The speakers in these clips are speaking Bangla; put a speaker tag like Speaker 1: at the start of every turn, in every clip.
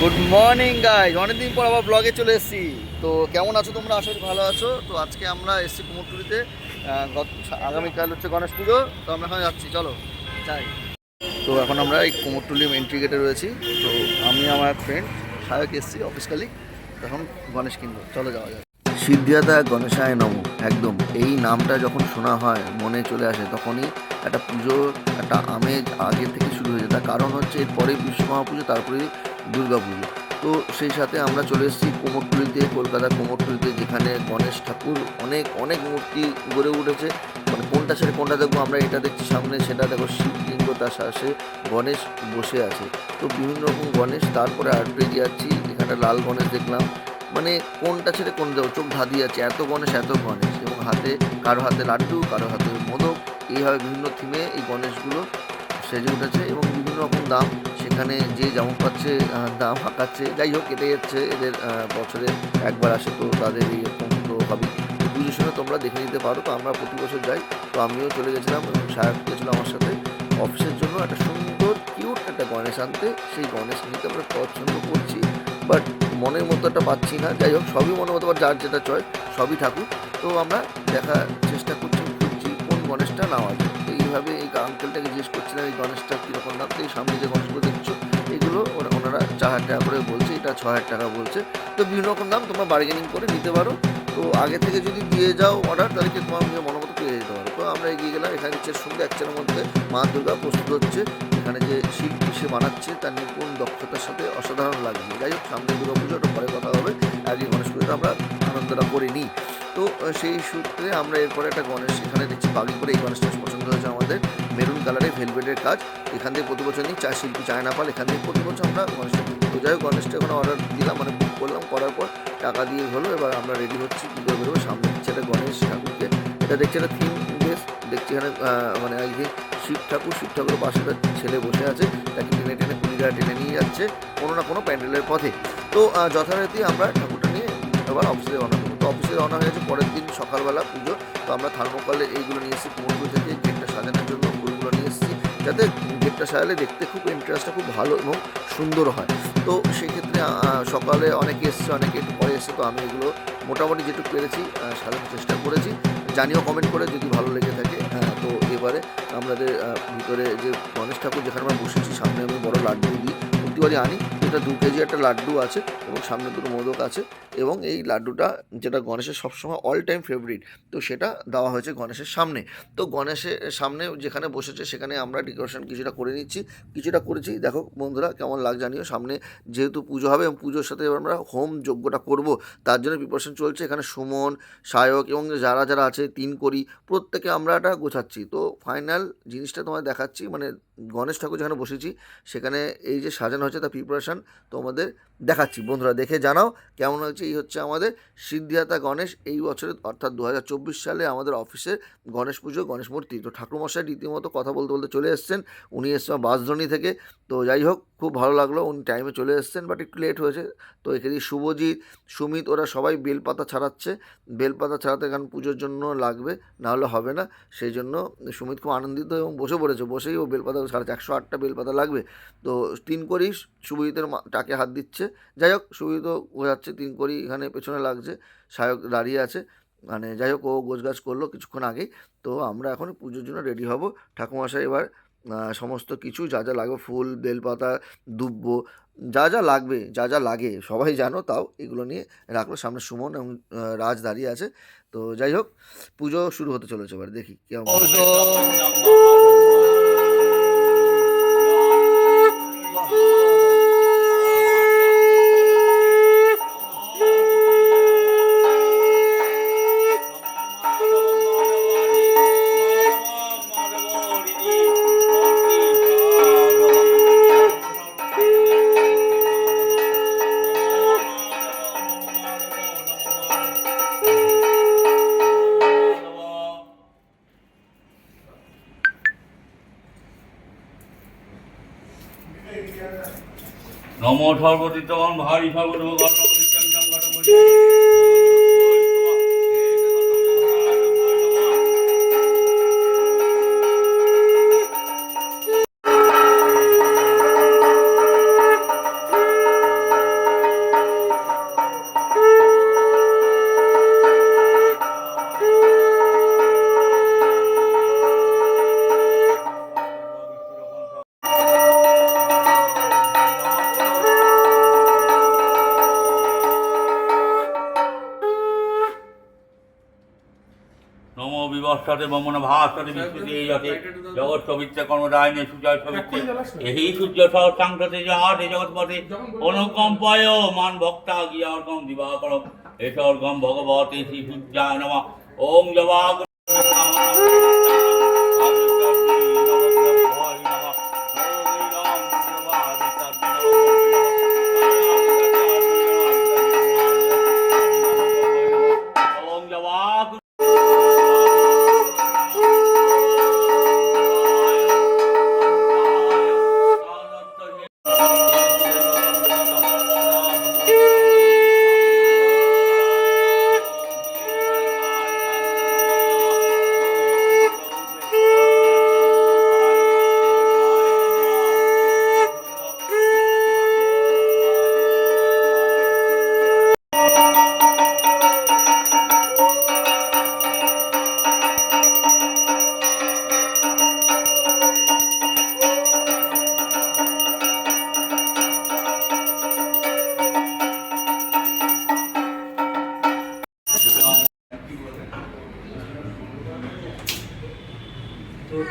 Speaker 1: গুড মর্নিং গাইজ অনেকদিন পর আবার ব্লগে চলে এসেছি। তো কেমন আছো তোমরা? করি ভালো আছো। তো আজকে আমরা এসেছি কুমোরটুলিতে আগামীকাল হচ্ছে গণেশ পুজো। তো আমরা এখানে যাচ্ছি। চলো, যাই। তো এখন আমরা এই কুমোরটুলি এন্ট্রি গেটে রয়েছি। তো আমি, আমার ফ্রেন্ড সায়ক এসেছি অফিস কালিক এখন গণেশ কিনবো। চলো যাওয়া যাক। সিদ্ধিয়াদা গণেশায় নম। একদম। এই নামটা যখন শোনা হয়, মনে চলে আসে, তখনই একটা পুজো একটা আমেজ আগে থেকে শুরু হয়ে যায়। তার কারণ হচ্ছে এরপরে বিশ্বকর্মা পুজো তারপরে দুর্গা পুজো তো সেই সাথে আমরা চলে এসেছি কোমরটুলিতে, কলকাতার কোমরটুলিতে, যেখানে গণেশ ঠাকুর অনেক অনেক মূর্তি গড়ে উঠেছে। মানে কোনটা ছেড়ে কোনটা দেখব আমরা এটা দেখছি সামনে, সেটা দেখো শিবলিঙ্গ তার শাসে গণেশ বসে আছে। তো বিভিন্ন রকম গণেশ, তারপরে আর পেরিয়ে যাচ্ছি এখানে লাল গণেশ দেখলাম। মানে কোনটা ছেড়ে কোন দেবো, চোখ ধাঁধিয়ে আছে, এত গণেশ এত গণেশ। এবং হাতে, কারও হাতে লাড্ডু, কারও হাতে মোদক, এইভাবে বিভিন্ন থিমে এই গণেশগুলো সেজে উঠেছে এবং বিভিন্ন রকম দাম সেখানে যে যেমন পাচ্ছে দাম হাঁকাচ্ছে যাই হোক, কেটে যাচ্ছে এদের বছরে একবার আসে তো তাদের এইরকম তো হবেই। তো পুজোর সময় তোমরা দেখে নিতে পারো, তো আমরা প্রতি বছর যাই, তো আমিও চলে গেছিলাম, এবং সাহেব গেছিল আমার সাথে। অফিসের জন্য একটা সুন্দর, কিউট একটা গণেশ আনতে, সেই গণেশ নিতে আমরা পছন্দ করছি, বাট মনের মতো একটা পাচ্ছি না। যাই হোক, সবই মনের মতো যার যেটা চয় সবই থাকুক তো আমরা দেখার চেষ্টা করছি, খুঁজছি কোন গণেশটা নেওয়া যায়। এইভাবে এই আঙ্কেলটাকে জিজ্ঞেস করছিলাম, এই গণেশটা কীরকম দাম? তো এই সামনে যে গণেশগুলো দেখছ, এগুলো ওরা ওনারা চার হাজার টাকা করে বলছে, এটা ছ হাজার টাকা বলছে। তো বিভিন্ন রকম দাম, তোমরা বার্গেনিং করে নিতে পারো। তো আগে থেকে যদি দিয়ে যাও অর্ডার তাহলে কি তোমার নিজের মনের মতো পেয়ে যেতে পারো। তো আমরা এগিয়ে গেলাম, এখানে হচ্ছে সুন্দর একচার মধ্যে মা দুর্গা প্রস্তুত হচ্ছে। এখানে যে শিল্পী সে বানাচ্ছে, তার নিপুণ দক্ষতার সাথে অসাধারণ লাগছে যাই হোক, সামনে দুর্গা পুজো, ওটা পরে কথা হবে। আগে গণেশ পুজোটা আমরা আনন্দটা করে নিই। তো সেই সূত্রে আমরা এরপরে একটা গণেশ এখানে দেখছি বাগি করে এই গণেশটা পছন্দ হয়েছে আমাদের। মেরুন কালারের ভেলভেটের কাজ। এখান থেকে প্রতি বছর নিই চা শিল্পী চায়না পাল। এখান থেকে প্রতি বছর আমরা গণেশটা হোক, গণেশটা এখন অর্ডার দিলাম মানে বুক করলাম। করার পর টাকা দিয়ে হলো। এবার আমরা রেডি হচ্ছি করে বেরোবো? সামনে হচ্ছে একটা গণেশ ঠাকুরকে। এটা দেখছি একটা থিম বেশ দেখছি এখানে মানে যে শিব ঠাকুর। শিব ঠাকুরের পাশে ছেলে বসে আছে। তাকে টেনে টেনে কুড়িরা টেনে নিয়ে যাচ্ছে কোনো না কোনো প্যান্ডেলের পথে। তো যথারীতি আমরা ঠাকুরটা নিয়ে এবার অফিসে অফিসে রওনা হয়ে গেছে পরের দিন সকালবেলা পুজো। তো আমরা থার্মোকলে এইগুলো নিয়ে এসেছি কুমোরপুর থেকে গেটটা সাজানোর জন্য ফুলগুলো নিয়ে এসেছি, যাতে গেটটা সাজালে দেখতে খুব ইন্টারেস্টটা খুব ভালো এবং সুন্দর হয়। তো সেক্ষেত্রে সকালে অনেকে এসছে, অনেকে একটু পরে এসছে, তো আমি এগুলো মোটামুটি যেটুকু পেরেছি সাজানোর চেষ্টা করেছি। জানিও কমেন্ট করে যদি ভালো লেগে থাকে। হ্যাঁ তো এবারে আমাদের ভিতরে যে গণেশ ঠাকুর যেখানে আমরা বসেছি, সামনে আমি বড় লাড্ডু দিই প্রতিবারই আনি এটা দু কেজি একটা লাড্ডু আছে এবং সামনে দুটো মোদক আছে এবং এই লাড্ডুটা যেটা গণেশের সবসময় অল টাইম ফেভারিট তো সেটা দেওয়া হয়েছে গণেশের সামনে। তো গণেশের সামনে যেখানে বসেছে সেখানে আমরা ডেকোরেশন কিছুটা করে নিচ্ছি, কিছুটা করেছি। দেখো বন্ধুরা কেমন লাগ জানিও, সামনে যেহেতু পুজো হবে এবং পুজোর সাথে আমরা হোম যজ্ঞটা করব, তার জন্য প্রিপারেশন চলছে। এখানে সুমন, সায়ক এবং যারা যারা আছে, তিন করি, প্রত্যেকে আমরা এটা গোছাচ্ছি। তো ফাইনাল জিনিসটা তোমায় দেখাচ্ছি মানে গণেশ ঠাকুর যেখানে বসেছি, সেখানে এই যে সাজানো হচ্ছে তার প্রিপারেশান তোমাদের দেখাচ্ছি। বন্ধুরা, দেখে জানাও কেমন হচ্ছে এই হচ্ছে আমাদের সিদ্ধিয়াতা গণেশ। এই বছরে অর্থাৎ দু হাজার চব্বিশ সালে আমাদের অফিসের গণেশ পুজো, গণেশ মূর্তি। তো ঠাকুরমশাই রীতিমতো কথা বলতে বলতে চলে এসছেন। উনি এসছেন বাসধ্বনি থেকে। তো যাই হোক, খুব ভালো লাগল। উনি টাইমে চলে এসছেন বাট একটু লেট হয়েছে। তো এখানে শুভজিৎ, সুমিত, ওরা সবাই বেলপাতা ছাড়াচ্ছে। বেলপাতা ছাড়াতে কারণ পুজোর জন্য লাগবে না হলে হবে না। সেই জন্য সুমিত খুব আনন্দিত এবং বসে পড়েছে। বসেই ও বেলপাতা ছাড়াচ্ছে একশো আটটা বেলপাতা লাগবে। তো তিন করি শুভজিতের টাকে হাত দিচ্ছে। যাই হোক শুভজিত বোঝাচ্ছে তিন করি এখানে পেছনে লাগছে। সায়ক দাঁড়িয়ে আছে। মানে যাই হোক, ও গোছগাছ করল কিছুক্ষণ আগেই। তো আমরা এখন পুজোর জন্য রেডি হব। ঠাকুমশাই এবার সমস্ত কিছু, যা যা লাগবে, ফুল, বেলপাতা, দুব্ব, যা যা লাগবে, যা যা লাগে, সবাই জানো তাও, এগুলো নিয়ে রাখল সামনে সুমন এবং রাজ দাঁড়িয়ে আছে। তো যাই হোক, পুজো শুরু হতে চলেছে এবার, দেখি কেমন
Speaker 2: নম সর্বতীতম ভারি সর্বদেব বিবস্তাতে মমন ভাষতে বিশ্বতে এই যতে জগৎ সবিত্রে কর্মদায়নে সুজয় সবিত্রে এই সূর্য সহসাংসতে যাহাতে জগৎপথে অনুকম্পায় মান ভক্তা গিয়া অর্গম দিবাকর এস অর্গম ভগবতে শ্রী সূর্যায় নম। ওম জবাগ ওম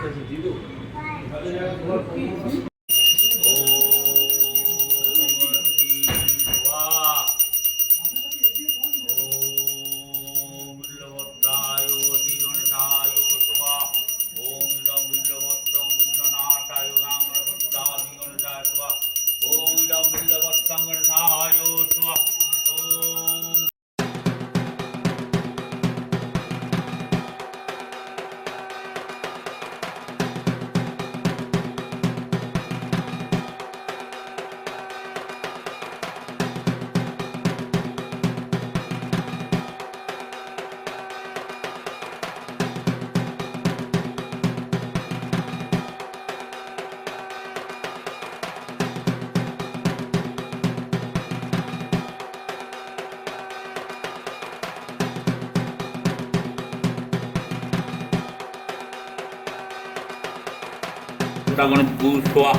Speaker 2: গণ ভূষা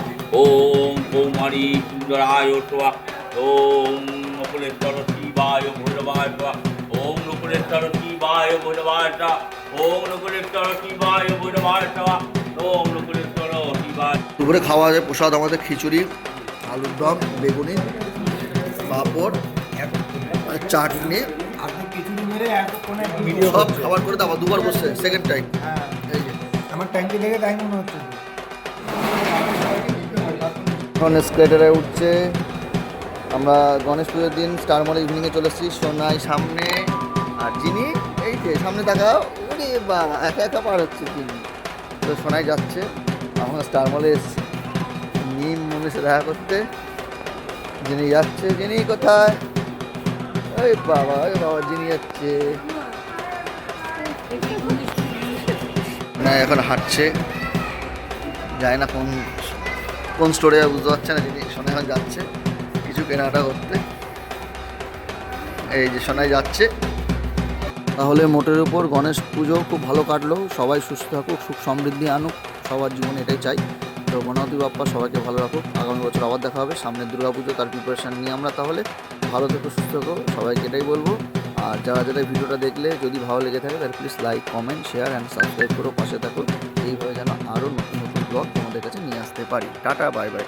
Speaker 2: ওম কৌমারী সুন্দরায় সোয়া ওম নকুলেশ্বর শিবায় ভৈরবায় সোয়া ওম নকুলেশ্বর শিবায় ভৈরবায় সোয়া ওম নকুলেশ্বর শিবায় ভৈরবায় সোয়া ওম নকুলেশ্বর শিবায়।
Speaker 1: দুপুরে খাওয়া যায় প্রসাদ আমাদের খিচুড়ি আলুর দম বেগুনি পাঁপড় আর চাটনি। সব খাবার করে আবার দুবার বসছে সেকেন্ড টাইম
Speaker 3: হ্যাঁ।
Speaker 1: এই যে।
Speaker 3: আমার ট্যাঙ্কি দেখে তাই মনে হচ্ছে।
Speaker 1: এখন স্কেটারে উঠছে। আমরা গণেশ পুজোর দিন স্টার মলে ইভিনিংয়ে চলে এসেছি। সোনাই সামনে। আর যিনি, এই যে, সামনে দেখা ওরে বা, একা একা পার হচ্ছে তিনি। তো সোনাই যাচ্ছে। আমরা স্টার মলে এসেছি। নিম মনে দেখা করতে। যিনি যাচ্ছে, যিনি কোথায়? ওই বাবা ওই বাবা, যিনি যাচ্ছে। না এখন হাঁটছে। যায় না কোন কোন স্টোরে বুঝতে পারছে না, যিনি সোনাই এখন যাচ্ছে, কিছু কেনাকাটা করতে। এই যে সোনাই যাচ্ছে। তাহলে মোটের উপর গণেশ পুজো খুব ভালো কাটলো, সবাই সুস্থ থাকুক, সুখ সমৃদ্ধি আনুক, সবার জীবনে এটাই চাই। তো গণপতি বাপ্পা, সবাইকে ভালো রাখুক আগামী বছর আবার দেখা হবে, সামনের দুর্গা পুজো তার প্রিপারেশান নিয়ে আমরা তাহলে ভালো থেকো, সুস্থ থেকো, সবাইকে এটাই বলব। আর যারা যারা ভিডিওটা দেখলে যদি ভালো লেগে থাকে, তাহলে please like comment share and subscribe করো পাশে থাকো এইভাবে যেন আরও নতুন ব্লগ তোমাদের কাছে নিয়ে আসতে পারি। Tata bye bye.